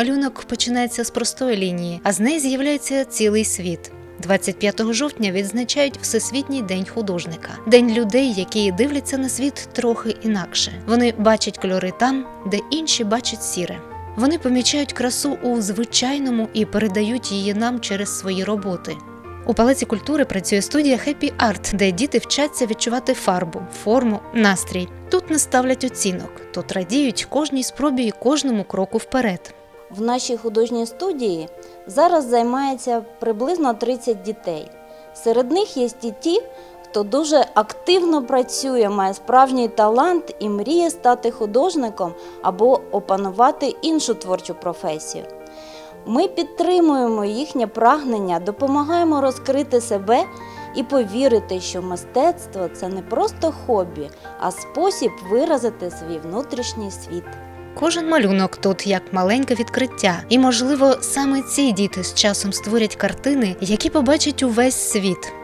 Малюнок починається з простої лінії, а з неї з'являється цілий світ. 25 жовтня відзначають Всесвітній день художника, день людей, які дивляться на світ трохи інакше. Вони бачать кольори там, де інші бачать сіре. Вони помічають красу у звичайному і передають її нам через свої роботи. У палаці культури працює студія Happy Art, де діти вчаться відчувати фарбу, форму, настрій. Тут не ставлять оцінок, тут радіють кожній спробі і кожному кроку вперед. В нашій художній студії зараз займається приблизно 30 дітей. Серед них є і ті, хто дуже активно працює, має справжній талант і мріє стати художником або опанувати іншу творчу професію. Ми підтримуємо їхнє прагнення, допомагаємо розкрити себе і повірити, що мистецтво це не просто хобі, а спосіб виразити свій внутрішній світ. Кожен малюнок тут як маленьке відкриття, і можливо саме ці діти з часом створять картини, які побачать увесь світ.